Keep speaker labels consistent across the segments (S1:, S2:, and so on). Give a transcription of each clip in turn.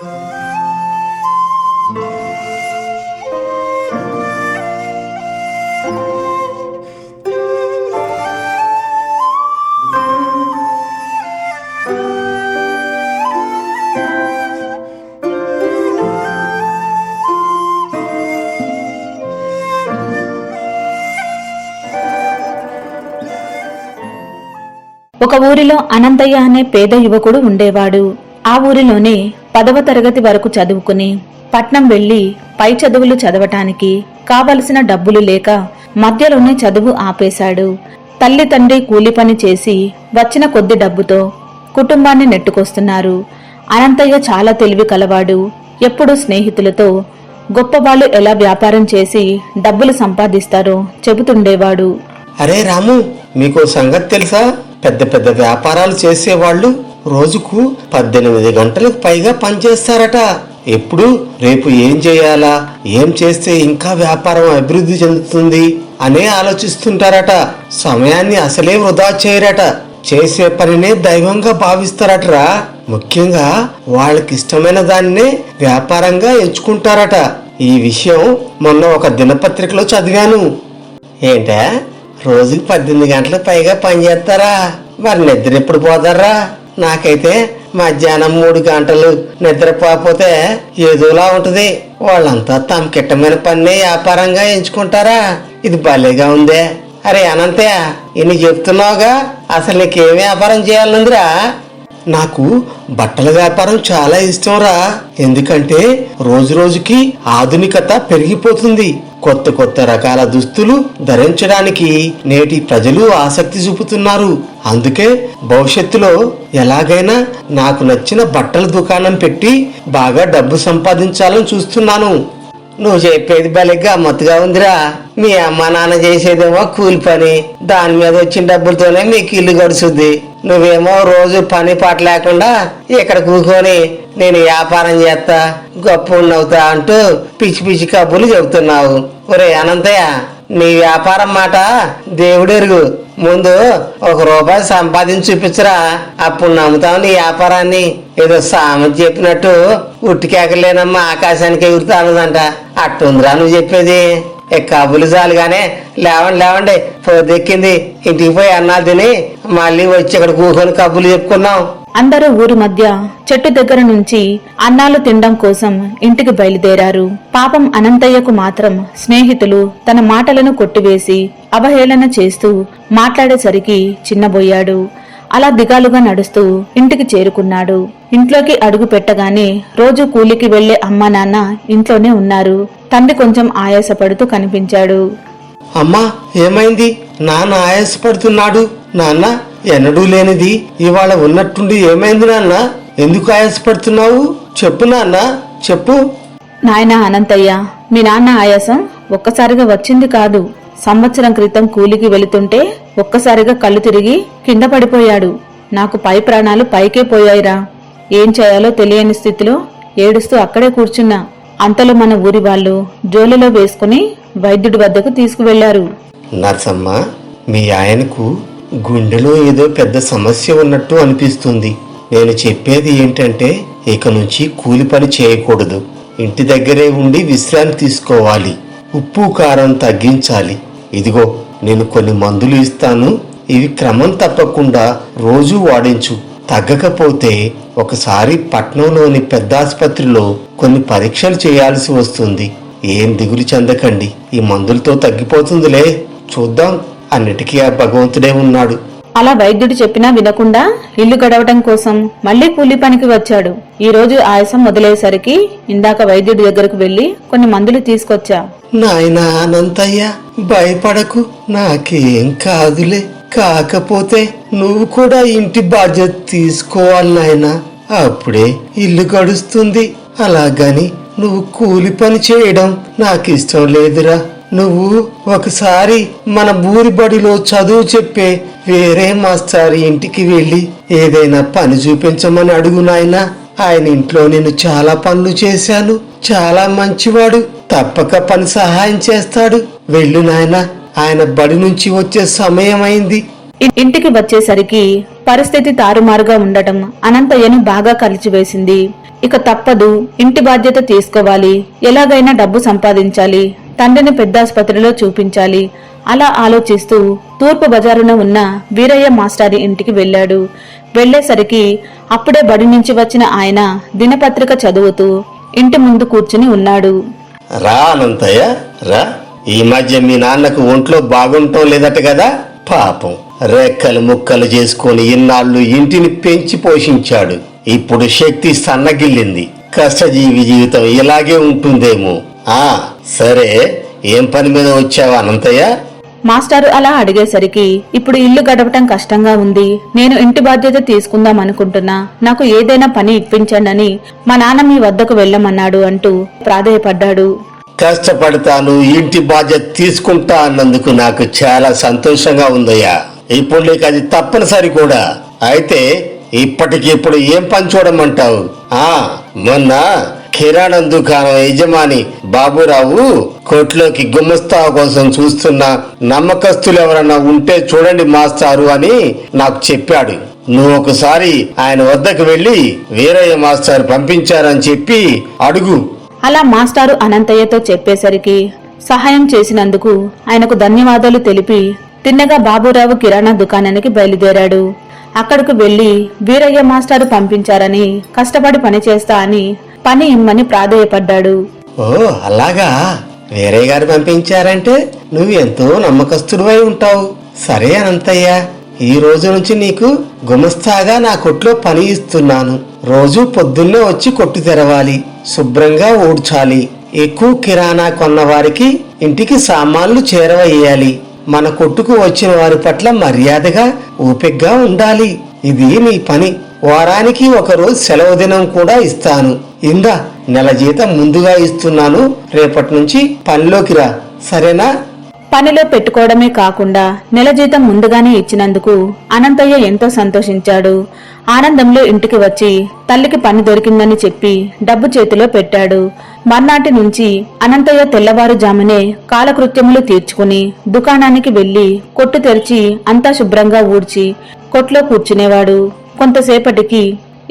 S1: ఒక ఊరిలో అనంతయ్య అనే పేద యువకుడు ఉండేవాడు. ఆ ఊరిలోనే పదవ తరగతి వరకు చదువుకుని పట్నం వెళ్ళి పై చదువులు చదవటానికి కావలసిన డబ్బులు లేక మధ్యలోనే చదువు ఆపేశాడు. తల్లి తండ్రి కూలి పని చేసి వచ్చిన కొద్ది డబ్బుతో కుటుంబాన్ని నెట్టుకొస్తున్నారు. అనంతయ్య చాలా తెలివి కలవాడు. ఎప్పుడూ స్నేహితులతో గొప్పవాళ్ళు ఎలా వ్యాపారం చేసి డబ్బులు సంపాదిస్తారో చెబుతుండేవాడు.
S2: అరే రాము మీకు సంగతి తెలుసా? పెద్ద పెద్ద వ్యాపారాలు చేసేవాళ్ళు రోజుకు పద్దెనిమిది గంటలకు పైగా పనిచేస్తారట. ఎప్పుడు? రేపు ఏం చేయాలా? ఏం చేస్తే ఇంకా వ్యాపారం అభివృద్ధి చెందుతుంది? అనే ఆలోచిస్తుంటారట. సమయాన్ని అసలే వృధా చేయరట. చేసే పనినే దైవంగా భావిస్తారటరా? ముఖ్యంగా వాళ్ళకి ఇష్టమైన దాన్నే వ్యాపారంగా ఎంచుకుంటారట. ఈ విషయం మొన్న ఒక దినపత్రికలో చదివాను. ఏంటా? రోజుకి పద్దెనిమిది గంటల పైగా పని చేస్తారా? మరి నిద్ర ఎప్పుడు పోతారా? నాకైతే మధ్యాహ్నం మూడు గంటలు నిద్రపోకపోతే ఏదోలా ఉంటుంది. వాళ్ళంతా తమ కిట్టమైన పన్నే వ్యాపారంగా ఎంచుకుంటారా? ఇది భలేగా ఉందే. అరే అనంతయ్య ఇన్ని చెప్తున్నావుగా అసలు నీకేం వ్యాపారం చేయాలందిరా నాకు బట్టల వ్యాపారం చాలా ఇష్టంరా. ఎందుకంటే రోజు రోజుకి ఆధునికత పెరిగిపోతుంది. కొత్త కొత్త రకాల దుస్తులు ధరించడానికి నేటి ప్రజలు ఆసక్తి చూపుతున్నారు. అందుకే భవిష్యత్తులో ఎలాగైనా నాకు నచ్చిన బట్టల దుకాణం పెట్టి బాగా డబ్బు సంపాదించాలని చూస్తున్నాను. నువ్వు చెప్పేది భలేగా గమ్మత్తుగా ఉందిరా. మీ అమ్మ నాన్న చేసేదేమో కూలి పని. దాని మీద వచ్చిన డబ్బులతోనే మీకు ఇల్లు గడుచుద్ది నువ్వేమో రోజు పని పాట లేకుండా ఇక్కడ కూకొని నేను వ్యాపారం చేస్తా గొప్ప ఉన్నవుతా అంటూ పిచ్చి పిచ్చి కబుర్లు చెబుతున్నావు. ఒరే అనంతయ్య నీ వ్యాపారం మాట దేవుడెరుగు. ముందు ఒక రూపాయి సంపాదించి చూపించరా. అప్పుడు నమ్ముతావు నీ వ్యాపారాన్ని. ఏదో సామె చెప్పినట్టు ఉట్టికేకలేనమ్మా ఆకాశానికి ఎగురుతానుదంట అట్టుందిరా నువ్వు చెప్పేది. ఏ కబులు చాలుగానే లేవండి లేవండి. పొద్దెక్కింది ఇంటికి పోయి అన్నా తిని మళ్ళీ వచ్చి ఇక్కడ కూకొని కబులు చెప్పుకున్నాం
S1: అందరూ ఊరి మధ్య చెట్టు దగ్గర నుంచి అన్నాలు తినడం కోసం ఇంటికి బయలుదేరారు. పాపం అనంతయ్యకు మాత్రం స్నేహితులు తన మాటలను కొట్టివేసి అవహేళన చేస్తూ మాట్లాడేసరికి చిన్నబోయాడు. అలా దిగాలుగా నడుస్తూ ఇంటికి చేరుకున్నాడు. ఇంట్లోకి అడుగు పెట్టగానే రోజు కూలికి వెళ్ళే అమ్మా నాన్న ఇంట్లోనే ఉన్నారు. తండ్రి కొంచెం ఆయాసపడుతూ కనిపించాడు.
S2: అమ్మా ఏమైంది? నాన్న ఆయాసపడుతున్నాడు. నాన్న? ఎన్నడూ లేనిది ఇవాళ ఉన్నట్టుండి ఏమైంది నాన్న? ఎందుకు ఆయాసపడుతున్నావు? చెప్పు నాన్న చెప్పు.
S1: నాయనా అనంతయ్య మీ నాన్న ఆయాసం ఒక్కసారిగా వచ్చింది కాదు. సంవత్సరం క్రితం కూలికి వెళుతుంటే ఒక్కసారిగా కళ్ళు తిరిగి కింద పడిపోయాడు. నాకు పై ప్రాణాలు పైకే పోయాయిరా. ఏం చేయాలో తెలియని స్థితిలో ఏడుస్తూ అక్కడే కూర్చున్నా. అంతలో మన ఊరి వాళ్ళు జోలిలో వేసుకుని వైద్యుడి వద్దకు తీసుకువెళ్ళారు
S2: నర్సమ్మ మీ ఆయనకు గుండెలో ఏదో పెద్ద సమస్య ఉన్నట్టు అనిపిస్తుంది. నేను చెప్పేది ఏంటంటే ఇక నుంచి కూలి పని చేయకూడదు. ఇంటి దగ్గరే ఉండి విశ్రాంతి తీసుకోవాలి. ఉప్పు కారం తగ్గించాలి. ఇదిగో నేను కొన్ని మందులు ఇస్తాను. ఇవి క్రమం తప్పకుండా రోజు వాడించు. తగ్గకపోతే ఒకసారి పట్నంలోని పెద్ద ఆసుపత్రిలో కొన్ని పరీక్షలు చేయాల్సి వస్తుంది. ఏం దిగులు చెందకండి. ఈ మందులతో తగ్గిపోతుందిలే. చూద్దాం. అన్నిటికీ ఆ భగవంతుడే ఉన్నాడు.
S1: అలా వైద్యుడు చెప్పినా వినకుండా ఇల్లు గడవటం కోసం మళ్ళీ కూలి పనికి వచ్చాడు. ఈ రోజు ఆయాసం మొదలయ్యేసరికి ఇందాక వైద్యుడి దగ్గరకు వెళ్ళి కొన్ని మందులు తీసుకొచ్చా.
S2: నాయనా అనంతయ్య భయపడకు. నాకేం కాదులే. కాకపోతే నువ్వు కూడా ఇంటి బాధ్యత తీసుకోవాలి నాయనా. అప్పుడే ఇల్లు గడుస్తుంది. అలాగని నువ్వు కూలి పని చేయడం నాకు ఇష్టం లేదురా. నువ్వు ఒకసారి మన బూరి బడిలో చదువు చెప్పే వేరే మాస్టర్ ఇంటికి వెళ్ళి ఏదైనా పని చూపించమని అడుగు నాయనా. ఆయన ఇంట్లో నేను చాలా పనులు చేశాను. చాలా మంచివాడు. తప్పక పని సహాయం చేస్తాడు. వెళ్ళు నాయనా. ఆయన బడి నుంచి వచ్చే సమయం అయింది
S1: ఇంటికి వచ్చేసరికి పరిస్థితి తారుమారుగా ఉండటం అనంతయ్యను బాగా కలిచివేసింది. ఇక తప్పదు. ఇంటి బాధ్యత తీసుకోవాలి. ఎలాగైనా డబ్బు సంపాదించాలి. తండ్రిని పెద్ద ఆసుపత్రిలో చూపించాలి. అలా ఆలోచిస్తూ తూర్పు బజారున ఉన్న వీరయ్య మాస్టారి ఇంటికి వెళ్ళాడు. వెళ్ళేసరికి అప్పుడే బడి నుంచి వచ్చిన ఆయన దినపత్రిక చదువుతూ ఇంటి ముందు కూర్చుని ఉన్నాడు.
S2: రా అనంతయ్య రా. ఈ మధ్య మీ నాన్నకు ఒంట్లో బాగుంటో లేదట కదా? పాపం. రెక్కలు ముక్కలు చేసుకొని ఇన్నాళ్ళు ఇంటిని పెంచి పోషించాడు. ఇప్పుడు శక్తి సన్నగిల్లింది. కష్టజీవి జీవితం ఇలాగే ఉంటుందేమో. ఆ సరే ఏం పని మీద వచ్చావా అనంతయ్య?
S1: మాస్టారు అలా అడిగేసరికి ఇప్పుడు ఇల్లు గడపటం కష్టంగా ఉంది నేను ఇంటి బాధ్యత తీసుకుందాం అనుకుంటున్నా నాకు ఏదైనా పని ఇప్పించండి మా నాన్న మీ వద్దకు వెళ్ళమన్నాడు అంటూ ప్రాధేయపడ్డాడు.
S2: కష్టపడతాను ఇంటి బాధ్యత తీసుకుంటా అన్నందుకు నాకు చాలా సంతోషంగా ఉందయ్యా. ఇప్పుడు నీకు అది తప్పనిసరి కూడా. అయితే ఇప్పటికిప్పుడు ఏం పని చూడమంటావు? ఆ మొన్న కిరాణం దుకాణం యజమాని బాబురావు కోట్లోకి గుమ్మస్తా కోసం చూస్తున్న నమ్మకస్తులు ఎవరన్నా ఉంటే చూడండి మాస్టారు అని నాకు చెప్పాడు. నువ్వు ఒకసారి ఆయన వద్దకు వెళ్ళి వీరయ్య మాస్టర్ పంపించారని చెప్పి అడుగు.
S1: అలా మాస్టారు అనంతయ్యతో చెప్పేసరికి సహాయం చేసినందుకు ఆయనకు ధన్యవాదాలు తెలిపి తిన్నగా బాబురావు కిరాణా దుకాణానికి బయలుదేరాడు. అక్కడకు వెళ్ళి వీరయ్య మాస్టారు పంపించారని కష్టపడి పనిచేస్తా అని పని ఇమ్మని ప్రాధేయపడ్డాడు.
S2: ఓ అలాగా? వేరే గారు పంపించారంటే నువ్వు ఎంతో నమ్మకస్తుడివై ఉంటావు. సరే అనంతయ్య ఈ రోజు నుంచి నీకు గుమస్తాగా నా కొట్లో పని ఇస్తున్నాను. రోజు పొద్దున్నే వచ్చి కొట్టు తెరవాలి శుభ్రంగా ఊడ్చాలి. ఎక్కువ కిరాణా కొన్న వారికి ఇంటికి సామాన్లు చేరవేయాలి. మన కొట్టుకు వచ్చిన వారి పట్ల మర్యాదగా ఓపిగ్గా ఉండాలి. ఇది నీ పని. వారానికి ఒక రోజు సెలవు దినం కూడా ఇస్తాను. ఇందా నెల జీతం ముందుగా ఇస్తున్నాను. రేపటి నుంచి పనిలోకి రా. సరేనా?
S1: పనిలో పెట్టుకోవడమే కాకుండా నెల జీతం ముందుగానే ఇచ్చినందుకు అనంతయ్య ఎంతో సంతోషించాడు. ఆనందంలో ఇంటికి వచ్చి తల్లికి పని దొరికిందని చెప్పి డబ్బు చేతిలో పెట్టాడు. మర్నాటి నుంచి అనంతయ్య తెల్లవారుజామునే కాలకృత్యములు తీర్చుకుని దుకాణానికి వెళ్ళి కొట్టు తెరిచి అంతా శుభ్రంగా ఊడ్చి కొట్లో కూర్చునేవాడు. కొంతసేపటికి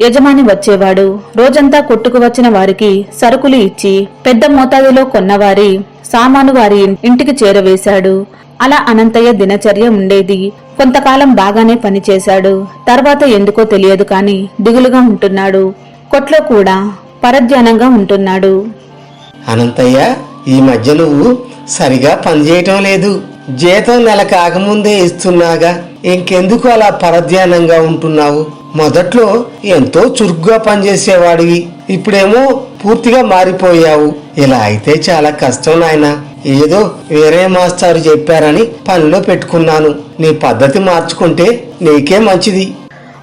S1: యజమాని వచ్చేవాడు. రోజంతా కొట్టుకు వచ్చిన వారికి సరుకులు ఇచ్చి పెద్ద మోతాదులో కొన్నవారి సామాను వారి ఇంటికి చేరవేశాడు. అలా అనంతయ్య దినచర్య ఉండేది. కొంతకాలం బాగానే పనిచేశాడు. తర్వాత ఎందుకో తెలియదు కాని దిగులుగా ఉంటున్నాడు. కొట్లో కూడా పరధ్యానంగా ఉంటున్నాడు.
S2: అనంతయ్య ఈ మధ్య నువ్వు సరిగా పనిచేయటం లేదు. జీతం నెల కాకముందే ఇస్తున్నాగా. ఇంకెందుకు అలా పరధ్యానంగా ఉంటున్నావు? మొదట్లో ఎంతో చురుగ్గా పనిచేసేవాడివి. ఇప్పుడేమో పూర్తిగా మారిపోయావు. ఇలా అయితే చాలా కష్టం నాయన. ఏదో వేరే మాస్టారు చెప్పారని పనిలో పెట్టుకున్నాను. నీ పద్ధతి మార్చుకుంటే నీకే మంచిది.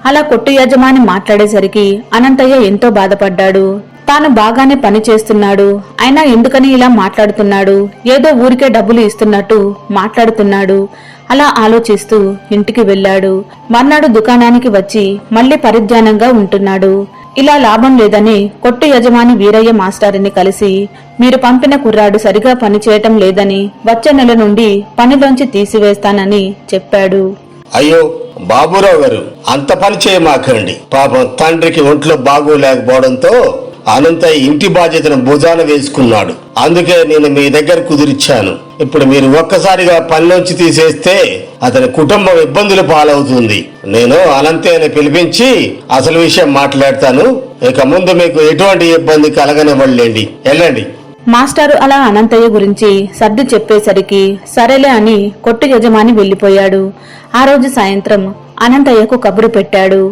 S1: అలా కొట్టు యజమాని మాట్లాడేసరికి అనంతయ్య ఎంతో బాధపడ్డాడు. తాను బాగానే పని చేస్తున్నాడు. అయినా ఎందుకని ఇలా మాట్లాడుతున్నాడు? ఏదో ఊరికే డబ్బులు ఇస్తున్నట్టు మాట్లాడుతున్నాడు. అలా ఆలోచిస్తూ ఇంటికి వెళ్ళాడు. మర్నాడు దుకాణానికి వచ్చి మళ్ళీ పరిధ్యానంగా ఉంటున్నాడు. ఇలా లాభం లేదని కొట్టు యజమాని వీరయ్య మాస్టారిని కలిసి మీరు పంపిన కుర్రాడు సరిగా పని చేయటం లేదని వచ్చే నెల నుండి పనిలోంచి తీసివేస్తానని చెప్పాడు.
S2: అయ్యో బాబురావు గారు అంత పని చేయమాకండి. పాపం తండ్రికి ఒంట్లో బాగోలేకపోవడంతో అనంతయ్య ఇంటి బాధ్యతను భుజాన వేసుకున్నాడు. అందుకే నేను మీ దగ్గర కుదిరిచ్చాను. ఇప్పుడు మీరు ఒక్కసారిగా పనిలోంచి తీసేస్తే అతని కుటుంబం ఇబ్బందులు పాలవుతుంది. నేను అనంతయ్యని పిలిపించి అసలు విషయం మాట్లాడతాను. ఇక ముందు మీకు ఎటువంటి ఇబ్బంది కలగనివ్వండి వెళ్ళండి.
S1: మాస్టారు అలా అనంతయ్య గురించి సర్ది చెప్పేసరికి సరేలే అని కొట్టు యజమాని వెళ్ళిపోయాడు ఆ రోజు సాయంత్రం అనంతయ్యకు కబురు పెట్టాడు.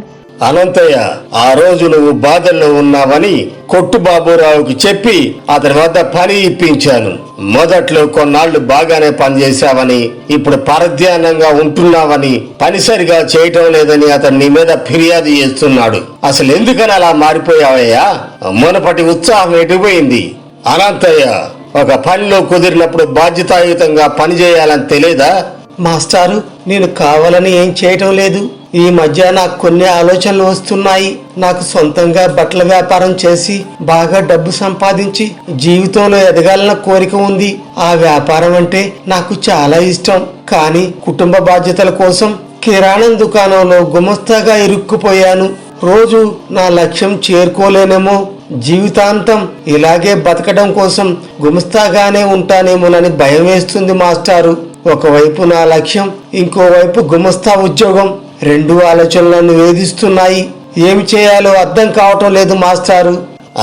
S2: అనంతయ్య ఆ రోజు నువ్వు బాధల్లో ఉన్నావని కొట్టు బాబురావుకి చెప్పి అతని వద్ద పని ఇప్పించాను. మొదట్లో కొన్నాళ్ళు బాగానే పనిచేశావని ఇప్పుడు పరధ్యానంగా ఉంటున్నావని పని సరిగా చేయటం లేదని అతను నీ మీద ఫిర్యాదు చేస్తున్నాడు. అసలు ఎందుకని అలా మారిపోయావయ్యా? మునపటి ఉత్సాహం ఎటుపోయింది అనంతయ్య ఒక పనిలో కుదిరినప్పుడు బాధ్యతాయుతంగా పనిచేయాలని తెలియదా? మాస్టారు నేను కావాలని ఏం చేయటం లేదు. ఈ మధ్య నాకు కొన్ని ఆలోచనలు వస్తున్నాయి. నాకు సొంతంగా బట్టల వ్యాపారం చేసి బాగా డబ్బు సంపాదించి జీవితంలో ఎదగాలన్న కోరిక ఉంది. ఆ వ్యాపారం అంటే నాకు చాలా ఇష్టం. కానీ కుటుంబ బాధ్యతల కోసం కిరాణం దుకాణంలో గుమస్తాగా ఇరుక్కుపోయాను. రోజు నా లక్ష్యం చేరుకోలేనేమో. జీవితాంతం ఇలాగే బతకడం కోసం గుమస్తాగానే ఉంటానేమోనని భయం వేస్తుంది మాస్టారు. ఒకవైపు నా లక్ష్యం ఇంకోవైపు గుమస్తా ఉద్యోగం. రెండు ఆలోచనలను వేధిస్తున్నాయి. ఏమి చేయాలో అర్థం కావటం లేదు మాస్టారు.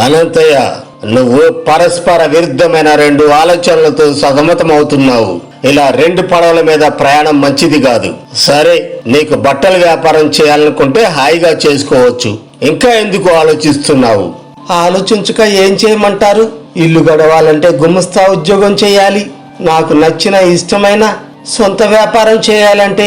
S2: అనంతయ్య నువ్వు పరస్పర విరుద్ధమైన రెండు ఆలోచనలతో సతమతమవుతున్నావు ఇలా రెండు పడవల మీద ప్రయాణం మంచిది కాదు. సరే నీకు బట్టల వ్యాపారం చేయాలనుకుంటే హాయిగా చేసుకోవచ్చు. ఇంకా ఎందుకు ఆలోచిస్తున్నావు? ఆలోచించక ఏం చేయమంటారు? ఇల్లు గడవాలంటే గుమస్తా ఉద్యోగం చేయాలి. నాకు నచ్చిన ఇష్టమైన సొంత వ్యాపారం చేయాలంటే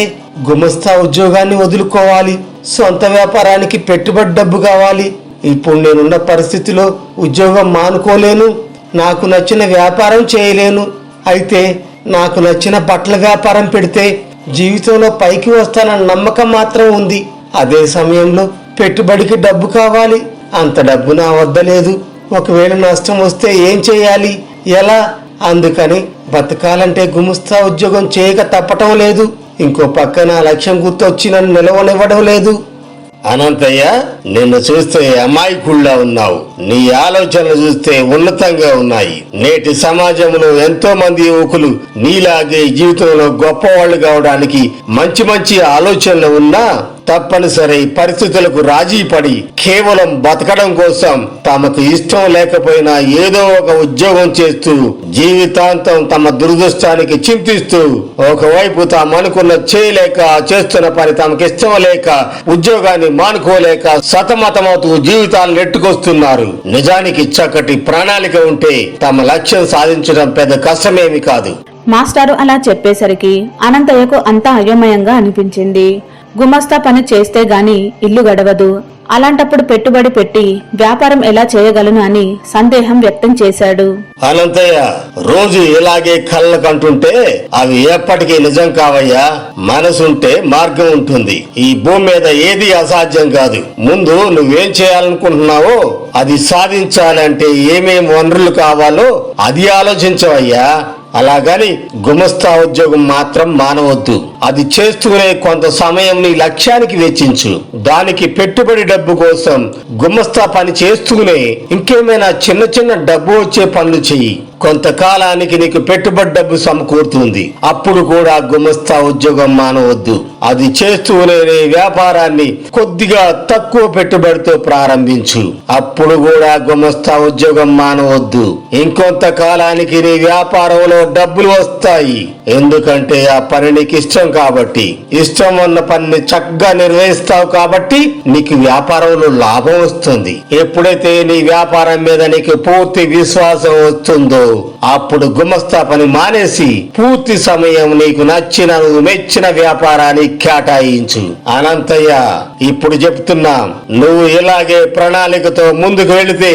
S2: గుమస్తా ఉద్యోగాన్ని వదులుకోవాలి. సొంత వ్యాపారానికి పెట్టుబడి డబ్బు కావాలి. ఇప్పుడు నేనున్న పరిస్థితిలో ఉద్యోగం మానుకోలేను. నాకు నచ్చిన వ్యాపారం చేయలేను. అయితే నాకు నచ్చిన బట్టల వ్యాపారం పెడితే జీవితంలో పైకి వస్తానన్న నమ్మకం మాత్రం ఉంది. అదే సమయంలో పెట్టుబడికి డబ్బు కావాలి. అంత డబ్బు నా వద్ద లేదు. ఒకవేళ నష్టం వస్తే ఏం చేయాలి? ఎలా అందుకని బతకాలంటే గుముస్తా ఉద్యోగం చేయక తప్పటం లేదు. ఇంకో పక్క నా లక్ష్యం గుర్తొచ్చి నన్ను నిలవనివ్వడం లేదు. అనంతయ్య నిన్ను చూస్తే అమాయకుళ్ళ ఉన్నావు. నీ ఆలోచనలు చూస్తే ఉన్నతంగా ఉన్నాయి. నేటి సమాజంలో ఎంతో మంది యువకులు నీలాగే జీవితంలో గొప్పవాళ్ళు కావడానికి మంచి మంచి ఆలోచనలు ఉన్నా తప్పనిసరి పరిస్థితులకు రాజీ పడి కేవలం బతకడం కోసం తమకు ఇష్టం లేకపోయినా ఏదో ఒక ఉద్యోగం చేస్తూ జీవితాంతం తమ దురదృష్టానికి చింతిస్తూ ఒకవైపు తాము అనుకున్న చేయలేక చేస్తున్న పని తమకి ఇష్టం లేక ఉద్యోగాన్ని మానుకోలేక సతమతమవుతూ జీవితాలు నెట్టుకొస్తున్నారు నిజానికి చక్కటి ప్రణాళిక ఉంటే తమ లక్ష్యం సాధించడం పెద్ద కష్టమేమి కాదు.
S1: మాస్టారు అలా చెప్పేసరికి అనంతయ్యకు అంతా అయోమయంగా అనిపించింది. గుమస్తా పని చేస్తే గాని ఇల్లు గడవదు. అలాంటప్పుడు పెట్టుబడి పెట్టి వ్యాపారం ఎలా చేయగలను అని సందేహం వ్యక్తం చేశాడు.
S2: అనంతయ్య రోజు ఇలాగే కళ్ళ కంటుంటే అవి ఎప్పటికీ నిజం కావయ్యా. మనసుంటే మార్గం ఉంటుంది. ఈ భూమి మీద ఏది అసాధ్యం కాదు. ముందు నువ్వేం చేయాలనుకుంటున్నావో అది సాధించాలంటే ఏమేం వనరులు కావాలో అది ఆలోచించవయ్యా. అలాగని గుమస్తా ఉద్యోగం మాత్రం మానవద్దు. అది చేస్తూనే కొంత సమయం నీ లక్ష్యానికి వెచ్చించు. దానికి పెట్టుబడి డబ్బు కోసం గుమస్తా పని చేస్తూనే ఇంకేమైనా చిన్న చిన్న డబ్బు వచ్చే పనులు చెయ్యి. కొంతకాలానికి నీకు పెట్టుబడి డబ్బు సమకూరుతుంది. అప్పుడు కూడా గుమస్తా ఉద్యోగం మానవద్దు. అది చేస్తూనే వ్యాపారాన్ని కొద్దిగా తక్కువ పెట్టుబడితో ప్రారంభించు. అప్పుడు కూడా గుమస్తా ఉద్యోగం మానవద్దు. ఇంకొంతకాలానికి నీ వ్యాపారంలో డబ్బులు వస్తాయి. ఎందుకంటే ఆ పని నీకు ఇష్టం కాబట్టి. ఇష్టం ఉన్న పనిని చక్కగా నిర్వహిస్తావు కాబట్టి నీకు వ్యాపారంలో లాభం వస్తుంది. ఎప్పుడైతే నీ వ్యాపారం మీద నీకు పూర్తి విశ్వాసం వస్తుందో అప్పుడు గుమస్తా పని మానేసి పూర్తి సమయం నీకు నచ్చిన నువ్వు మెచ్చిన వ్యాపారాన్ని కేటాయించు. అనంతయ్య ఇప్పుడు చెప్తున్నా. నువ్వు ఇలాగే ప్రణాళికతో ముందుకు వెళితే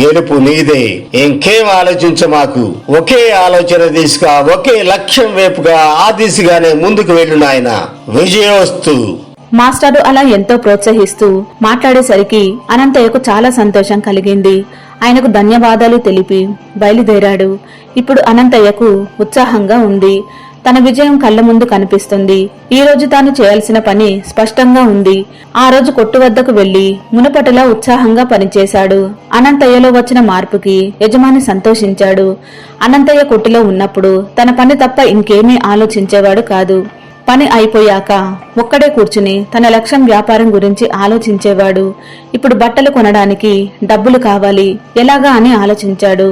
S2: గెలుపు నీదే. ఇంకేం ఆలోచించ మాకు? ఒకే ఆలోచన దిశగా ఒకే లక్ష్యం వైపుగా ఆ దిశగానే ముందుకు వెళ్ళు నాయన. విజయోస్తు.
S1: మాస్టారు అలా ఎంతో ప్రోత్సహిస్తూ మాట్లాడేసరికి అనంతయ్యకు చాలా సంతోషం కలిగింది. ఆయనకు ధన్యవాదాలు తెలిపి బయలుదేరాడు. ఇప్పుడు అనంతయ్యకు ఉత్సాహంగా ఉంది. తన విజయం కళ్ళ ముందు కనిపిస్తుంది. ఈ రోజు తాను చేయాల్సిన పని స్పష్టంగా ఉంది. ఆ రోజు కొట్టు వద్దకు వెళ్ళి మునుపటిలా ఉత్సాహంగా పనిచేశాడు. అనంతయ్యలో వచ్చిన మార్పుకి యజమాని సంతోషించాడు. అనంతయ్య కొట్టులో ఉన్నప్పుడు తన పని తప్ప ఇంకేమీ ఆలోచించేవాడు కాదు. పని అయిపోయాక ఒక్కడే కూర్చుని తన లక్ష్యం వ్యాపారం గురించి ఆలోచించేవాడు. ఇప్పుడు బట్టలు కొనడానికి డబ్బులు కావాలి ఎలాగా అని ఆలోచించాడు.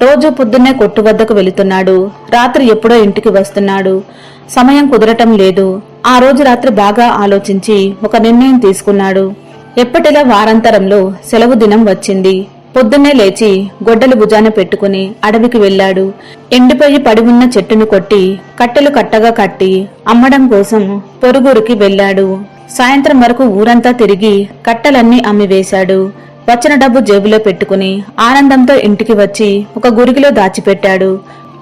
S1: రోజు పొద్దున్నే కొట్టు వద్దకు వెళుతున్నాడు రాత్రి ఎప్పుడో ఇంటికి వస్తున్నాడు. సమయం కుదరటం లేదు ఆ రోజు రాత్రి బాగా ఆలోచించి ఒక నిర్ణయం తీసుకున్నాడు. ఎప్పటిలా వారాంతరంలో సెలవు దినం వచ్చింది. పొద్దున్నే లేచి గొడ్డలు భుజాన పెట్టుకుని అడవికి వెళ్ళాడు. ఎండిపోయి పడి ఉన్న చెట్టును కొట్టి కట్టెలు కట్టగా కట్టి అమ్మడం కోసం పొరుగురికి వెళ్ళాడు. సాయంత్రం వరకు ఊరంతా తిరిగి కట్టెలన్నీ అమ్మివేశాడు. వచ్చిన డబ్బు జేబులో పెట్టుకుని ఆనందంతో ఇంటికి వచ్చి ఒక గురిగిలో దాచిపెట్టాడు.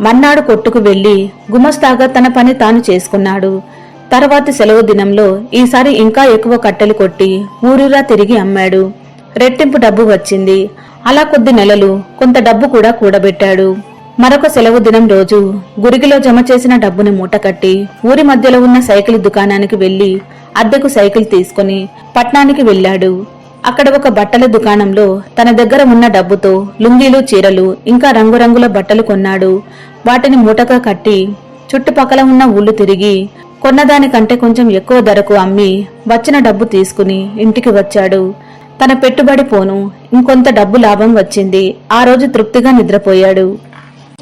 S1: మన్నాడు కొట్టుకు వెళ్ళి గుమస్తాగా తన పని తాను చేసుకున్నాడు. తర్వాతి సెలవు దినంలో ఈసారి ఇంకా ఎక్కువ కట్టెలు కొట్టి ఊరూరా తిరిగి అమ్మాడు. రెట్టింపు డబ్బు వచ్చింది. అలా కొద్ది నెలలు కొంత డబ్బు కూడా కూడబెట్టాడు. మరొక సెలవు దినం రోజు గురిగిలో జమ చేసిన డబ్బుని మూటకట్టి ఊరి మధ్యలో ఉన్న సైకిల్ దుకాణానికి వెళ్ళి అద్దెకు సైకిల్ తీసుకుని పట్నానికి వెళ్ళాడు. అక్కడ ఒక బట్టల దుకాణంలో తన దగ్గర ఉన్న డబ్బుతో లుంగీలు చీరలు ఇంకా రంగురంగుల బట్టలు కొన్నాడు. వాటిని మూటగా కట్టి చుట్టుపక్కల ఉన్న ఊళ్ళు తిరిగి కొన్నదానికంటే కొంచెం ఎక్కువ ధరకు అమ్మి వచ్చిన డబ్బు తీసుకుని ఇంటికి వచ్చాడు. తన పెట్టుబడి పోను. ఇంకొంత డబ్బు లాభం వచ్చింది. ఆ రోజు తృప్తిగా నిద్రపోయాడు.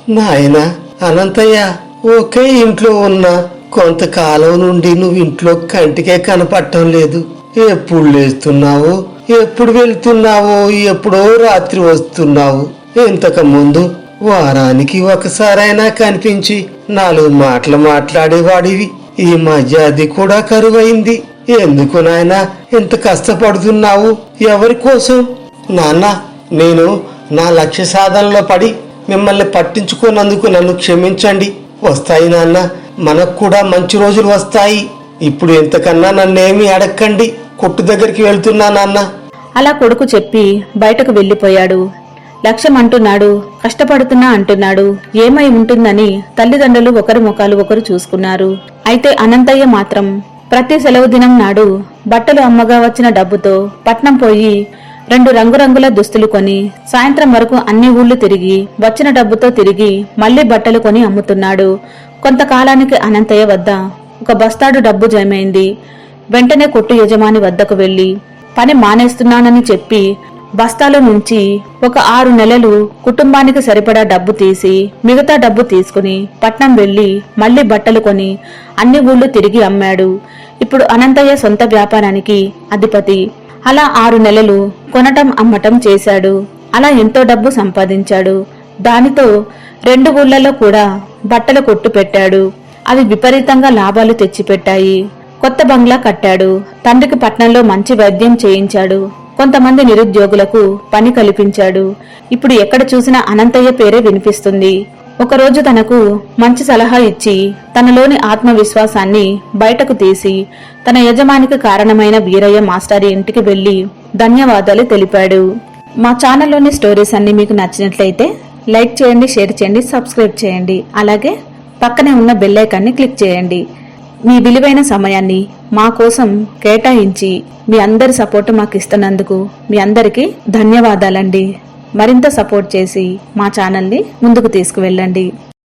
S2: నాయన అనంతయ్య ఒకే ఇంట్లో ఉన్న. కొంతకాలం నుండి నువ్వు ఇంట్లో కంటికే కనపడటం లేదు. ఎప్పుడు లేస్తున్నావు? ఎప్పుడు వెళ్తున్నావు? ఎప్పుడో రాత్రి వస్తున్నావు? ఇంతకు ముందు వారానికి ఒకసారైనా కనిపించి నాలుగు మాటలు మాట్లాడేవాడివి. ఈ మధ్య అది కూడా కరువైంది. ఎందుకు నాయనా ఇంత కష్టపడుతున్నావు? ఎవరి కోసం? నాన్న నేను నా లక్ష్య సాధనలో పడి మిమ్మల్ని పట్టించుకోనందుకు నన్ను క్షమించండి. వస్తాయి నాన్న మనకు కూడా మంచి రోజులు వస్తాయి. ఇప్పుడు ఇంతకన్నా నన్నేమీ అడక్కండి. కొట్టు దగ్గరికి వెళ్తున్నా నాన్న.
S1: అలా కొడుకు చెప్పి బయటకు వెళ్ళిపోయాడు. లక్ష్యం అంటున్నాడు కష్టపడుతున్నా అంటున్నాడు. ఏమై ఉంటుందని తల్లిదండ్రులు ఒకరి ముఖాలు ఒకరు చూసుకున్నారు. అయితే అనంతయ్య మాత్రం ప్రతి సెలవు దినం నాడు బట్టలు అమ్మగా వచ్చిన డబ్బుతో పట్నం పోయి రెండు రంగురంగుల దుస్తులు కొని సాయంత్రం వరకు అన్ని ఊళ్ళు తిరిగి వచ్చిన డబ్బుతో తిరిగి మళ్ళీ బట్టలు కొని అమ్ముతున్నాడు. కొంతకాలానికి అనంతయ్య వద్ద ఒక బస్తాడు డబ్బు జమైంది వెంటనే కొట్టు యజమాని వద్దకు వెళ్ళి పని మానేస్తున్నానని చెప్పి బస్తాలో నుంచి ఒక ఆరు నెలలు కుటుంబానికి సరిపడా డబ్బు తీసి మిగతా డబ్బు తీసుకుని పట్నం వెళ్ళి మళ్ళీ బట్టలు కొని అన్ని ఊళ్ళు తిరిగి అమ్మాడు. ఇప్పుడు అనంతయ్య సొంత వ్యాపారానికి అధిపతి. అలా ఆరు నెలలు కొనటం అమ్మటం చేశాడు. అలా ఎంతో డబ్బు సంపాదించాడు. దానితో రెండు ఊళ్ళలో కూడా బట్టల కొట్టు పెట్టాడు. అవి విపరీతంగా లాభాలు తెచ్చిపెట్టాయి. కొత్త బంగ్లా కట్టాడు. తండ్రికి పట్నంలో మంచి వైద్యం చేయించాడు. కొంతమంది నిరుద్యోగులకు పని కల్పించాడు. ఇప్పుడు ఎక్కడ చూసినా అనంతయ్య పేరే వినిపిస్తుంది. ఒకరోజు తనకు మంచి సలహా ఇచ్చి తనలోని ఆత్మవిశ్వాసాన్ని బయటకు తీసి తన యజమానికి కారణమైన వీరయ్య మాస్టారి ఇంటికి వెళ్ళి ధన్యవాదాలు తెలిపాడు. మా ఛానల్లోని స్టోరీస్ అన్ని మీకు నచ్చినట్లయితే లైక్ చేయండి షేర్ చేయండి సబ్స్క్రైబ్ చేయండి. అలాగే పక్కనే ఉన్న బెల్లైకాన్ని క్లిక్ చేయండి. మీ విలువైన సమయాన్ని మా కోసం కేటాయించి మీ అందరి సపోర్ట్ మాకు ఇస్తున్నందుకు మీ అందరికీ ధన్యవాదాలండి. మరింత సపోర్ట్ చేసి మా ఛానల్ని ముందుకు తీసుకువెళ్ళండి.